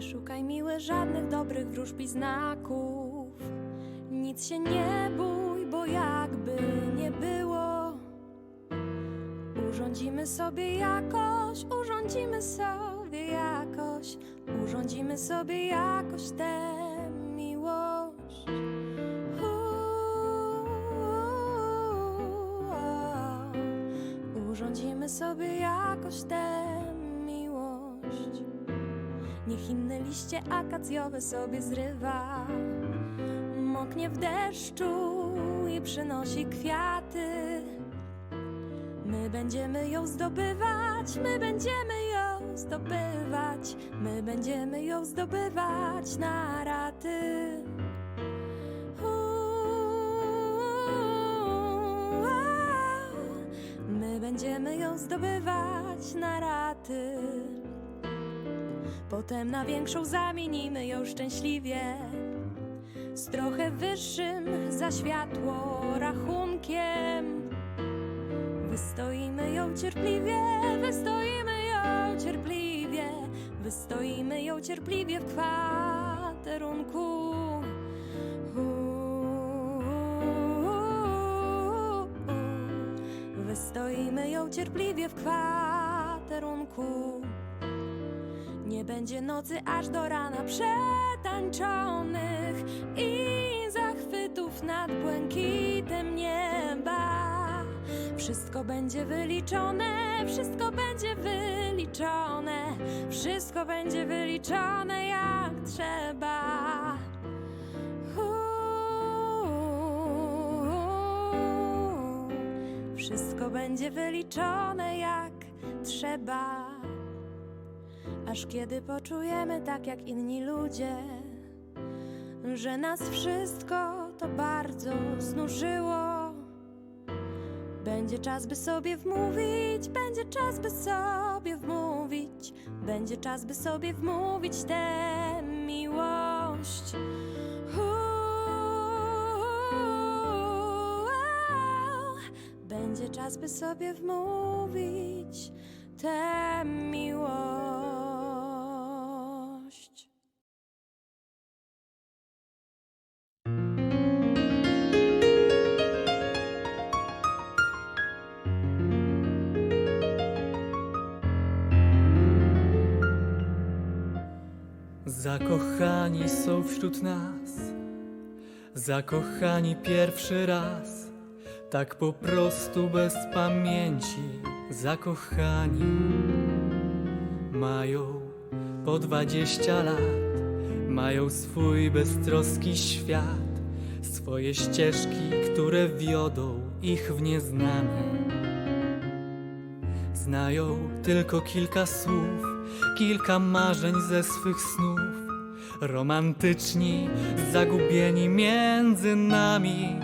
Nie szukaj miły żadnych dobrych wróżb i znaków. Nic się nie bój, bo jakby nie było. Urządzimy sobie jakoś, urządzimy sobie jakoś, urządzimy sobie jakoś tę miłość. Urządzimy sobie jakoś tę Inne liście akacjowe sobie zrywa, moknie w deszczu i przynosi kwiaty. My będziemy ją zdobywać, my będziemy ją zdobywać, my będziemy ją zdobywać na raty. My będziemy ją zdobywać na raty. Potem na większą zamienimy ją szczęśliwie z trochę wyższym za światło rachunkiem. Wystoimy ją cierpliwie, wystoimy ją cierpliwie, wystoimy ją cierpliwie w kwaterunku. Wystoimy ją cierpliwie w kwaterunku. Nie będzie nocy aż do rana przetańczonych i zachwytów nad błękitem nieba. Wszystko będzie wyliczone, wszystko będzie wyliczone, wszystko będzie wyliczone jak trzeba. Wszystko będzie wyliczone jak trzeba. Aż kiedy poczujemy tak jak inni ludzie, że nas wszystko to bardzo znużyło. Będzie czas, by sobie wmówić, będzie czas, by sobie wmówić, będzie czas, by sobie wmówić tę miłość. Będzie czas, by sobie wmówić tę miłość. Zakochani są wśród nas, zakochani pierwszy raz, tak po prostu bez pamięci, zakochani. Mają po dwadzieścia lat, mają swój beztroski świat, swoje ścieżki, które wiodą ich w nieznane. Znają tylko kilka słów, kilka marzeń ze swych snów. Romantyczni, zagubieni między nami.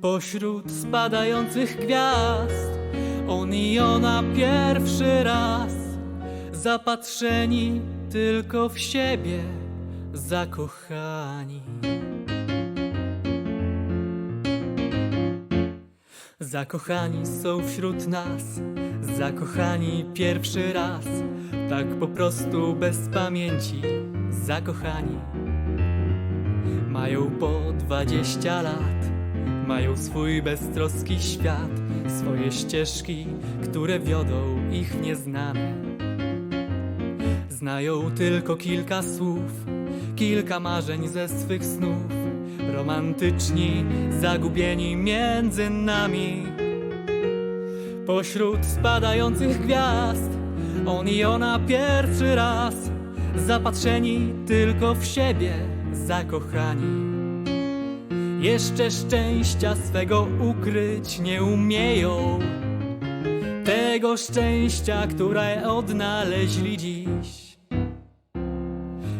Pośród spadających gwiazd, on i ona pierwszy raz. Zapatrzeni tylko w siebie, zakochani. Zakochani są wśród nas, zakochani pierwszy raz, tak po prostu bez pamięci, zakochani. Mają po dwadzieścia lat, mają swój beztroski świat, swoje ścieżki, które wiodą ich nieznane. Znają tylko kilka słów, kilka marzeń ze swych snów. Romantyczni, zagubieni między nami. Pośród spadających gwiazd, on i ona pierwszy raz. Zapatrzeni tylko w siebie, zakochani. Jeszcze szczęścia swego ukryć nie umieją. Tego szczęścia, które odnaleźli dziś.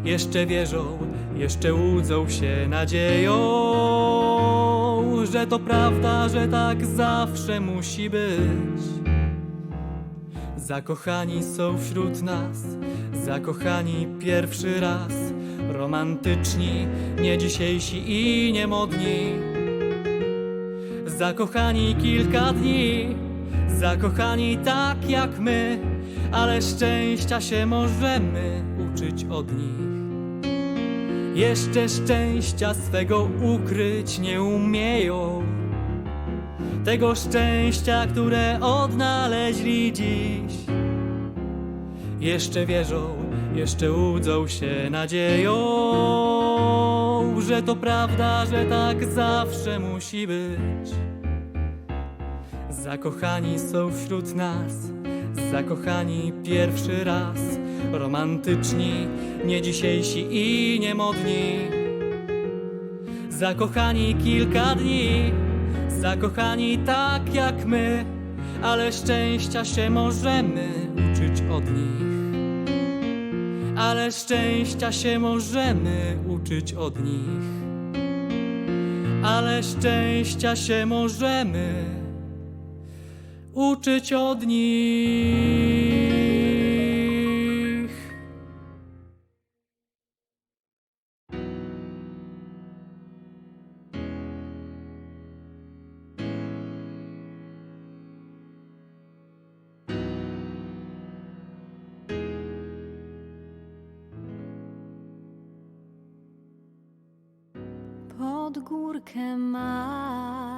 Jeszcze wierzą, jeszcze łudzą się nadzieją, że to prawda, że tak zawsze musi być. Zakochani są wśród nas, zakochani pierwszy raz, romantyczni, nie dzisiejsi i nie modni. Zakochani kilka dni, zakochani tak jak my, ale szczęścia się możemy uczyć od nich. Jeszcze szczęścia swego ukryć nie umieją. Tego szczęścia, które odnaleźli dziś. Jeszcze wierzą, jeszcze łudzą się nadzieją, że to prawda, że tak zawsze musi być. Zakochani są wśród nas, zakochani pierwszy raz, romantyczni, nie dzisiejsi i niemodni. Zakochani kilka dni, zakochani tak jak my, ale szczęścia się możemy uczyć od nich. Ale szczęścia się możemy uczyć od nich. Ale szczęścia się możemy uczyć od nich. Pod górkę mam,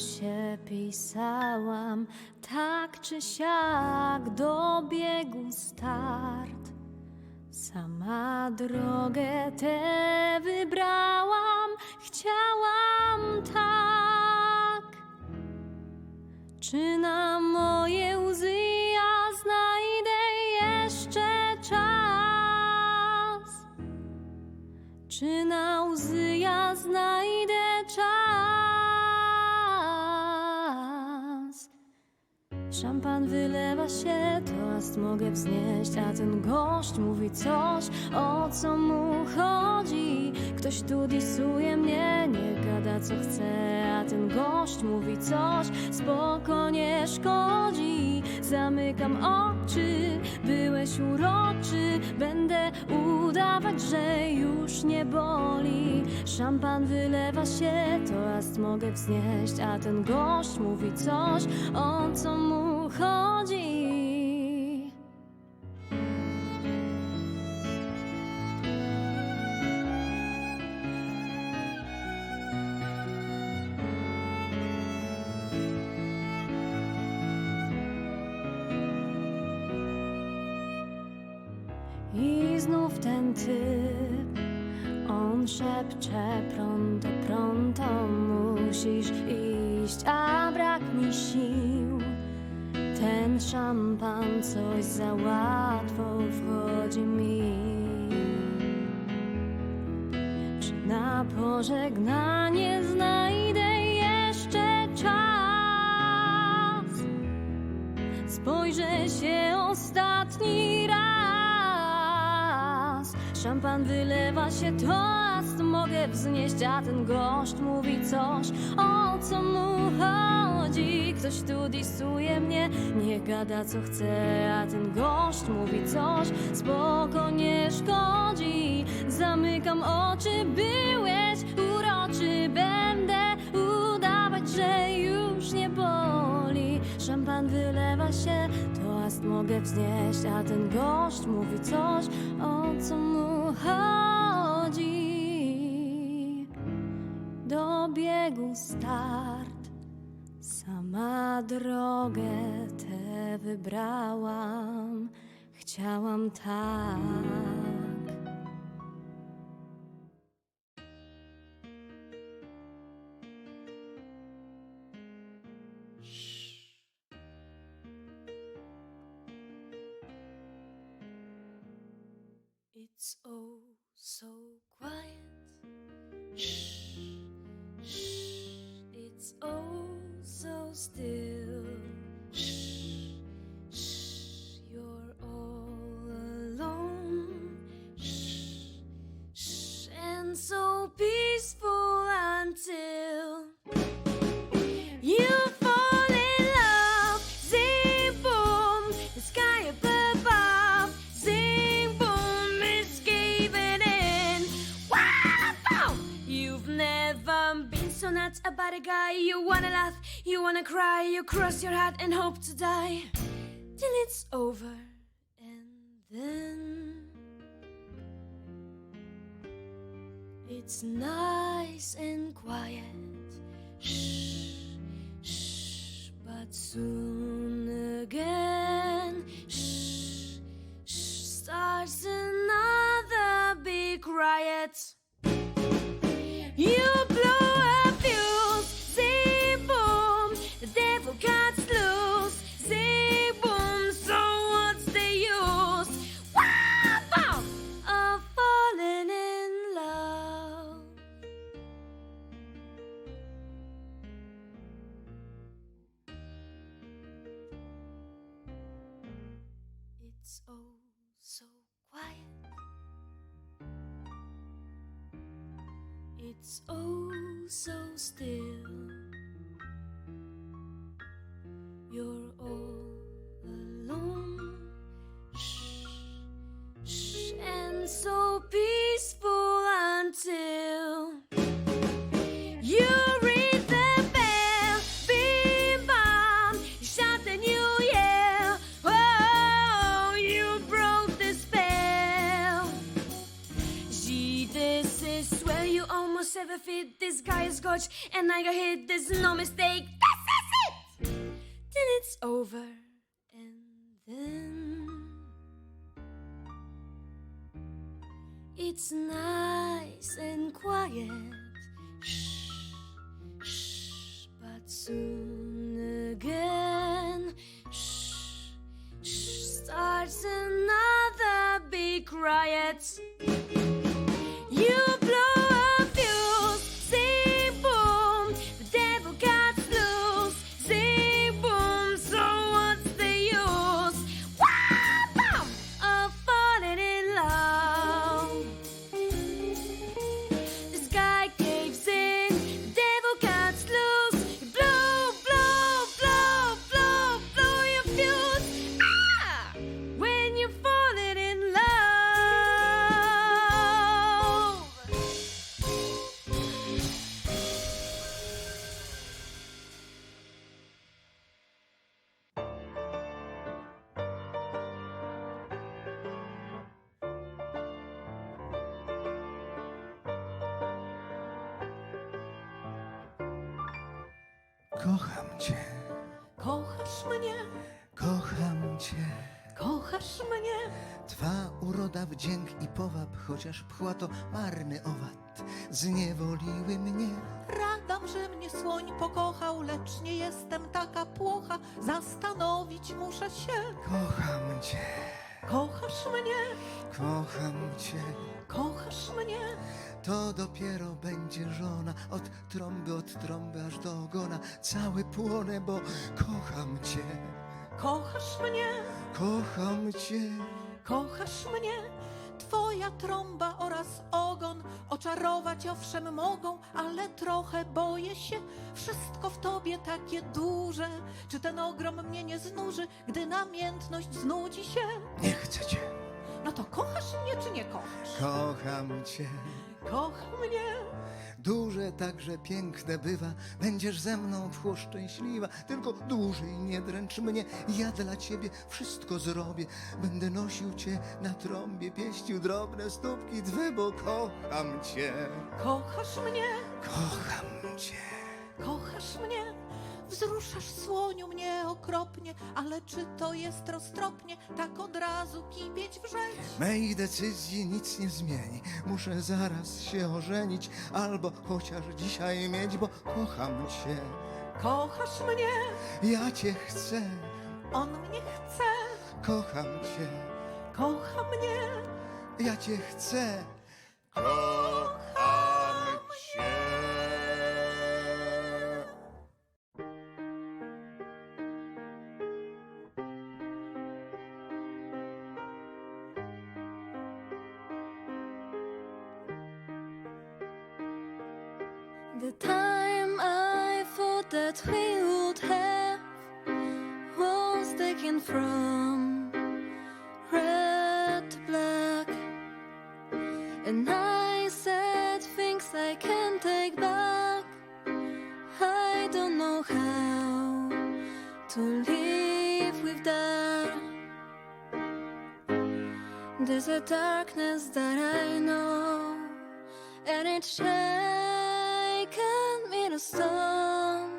się pisałam. Tak czy siak dobiegł start. Sama drogę tę wybrałam, chciałam tak. Czy na moje łzy ja znajdę jeszcze czas? Czy na łzy ja znajdę Szampan wylewa się, toast mogę wznieść, a ten gość mówi coś, o co mu chodzi. Ktoś tu disuje mnie, nie gada co chce, a ten gość mówi coś, spoko nie szkodzi. Zamykam oczy, byłeś uroczy, będę udawać, że już nie boli. Szampan wylewa się, toast mogę wznieść, a ten gość mówi coś, o co mu chodzi. Ten szampan coś za łatwo wchodzi mi. Czy na pożegnanie znajdę jeszcze czas? Spojrzę się ostatni raz. Szampan wylewa się, toast mogę wznieść, a ten gość mówi coś, o co mu chodzi. Ktoś tu disuje mnie, nie gada co chce, a ten gość mówi coś, spoko nie szkodzi. Zamykam oczy, byłeś uroczy, będę udawać, że już nie boli. Szampan wylewa się, toast mogę wznieść, a ten gość mówi coś, o co mu chodzi. Dobiegł start, sama drogę tę wybrałam, chciałam tak. It's oh so quiet. Still. A guy. You wanna laugh, you wanna cry, you cross your heart and hope to die. till it's over, and then it's nice and quiet. Shh, shh, but soon again, shh, shh, starts another big riot. You gotch, and I got hit. There's no mistake. Twa uroda, wdzięk i powab, chociaż pchła to marny owad, zniewoliły mnie. radam, że mnie słoń pokochał, lecz nie jestem taka płocha, zastanowić muszę się. Kocham cię, Kochasz mnie, kocham cię. kochasz mnie, To dopiero będzie żona, od trąby, od trąby aż do ogona. Cały płonę, bo kocham cię, kochasz mnie, kocham cię. kochasz mnie. Twoja trąba oraz ogon oczarować owszem mogą, ale trochę boję się. Wszystko w tobie takie duże. Czy ten ogrom mnie nie znuży, gdy namiętność znudzi się? Nie chcę cię, No to kochasz mnie czy nie kochasz? kocham cię. Kocha mnie, Duże także piękne bywa, będziesz ze mną tchło szczęśliwa, tylko dłużej nie dręcz mnie, ja dla ciebie wszystko zrobię. Będę nosił cię na trąbie, pieścił drobne stópki twe, bo kocham cię, kochasz mnie, kocham cię. kochasz mnie. Wzruszasz słoniu mnie okropnie, ale czy to jest roztropnie, tak od razu kipieć wrzeć? Mej decyzji nic nie zmieni, muszę zaraz się ożenić, albo chociaż dzisiaj mieć, bo kocham cię. Kochasz mnie, Ja cię chcę, on mnie chce, kocham cię. kocha mnie, Ja cię chcę. Kocham The time I thought that we would have was taken from red to black, and I said things I can't take back. I don't know how to live with that. There's a darkness that I know, and it sun,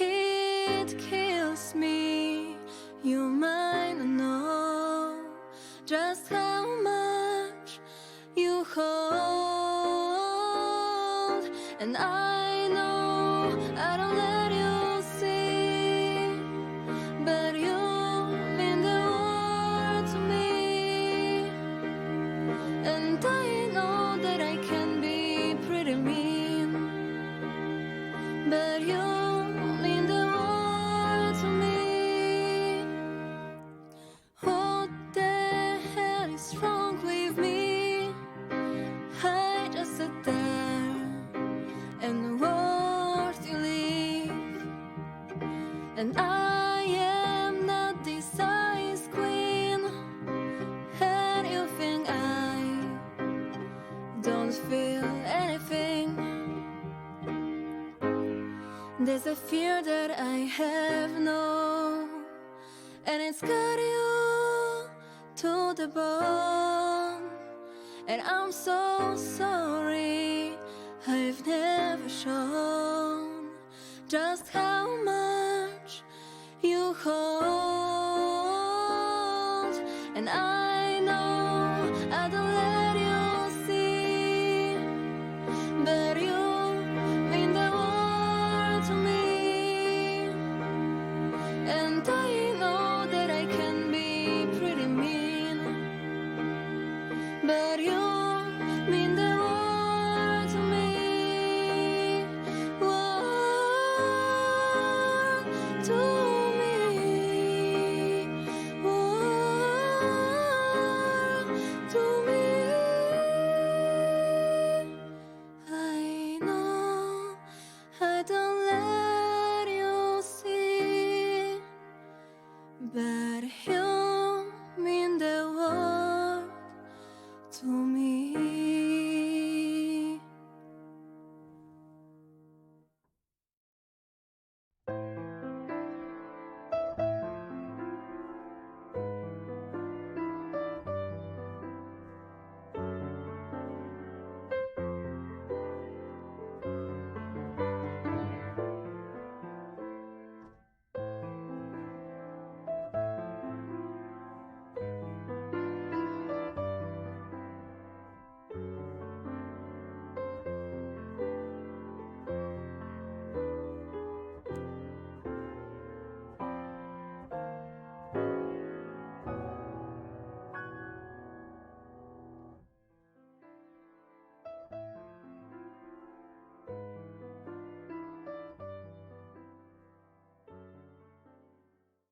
it kills me. You might know just how much you hold, and I. have known, and it's got you to the bone. And I'm so sorry I've never shown just how much you hold.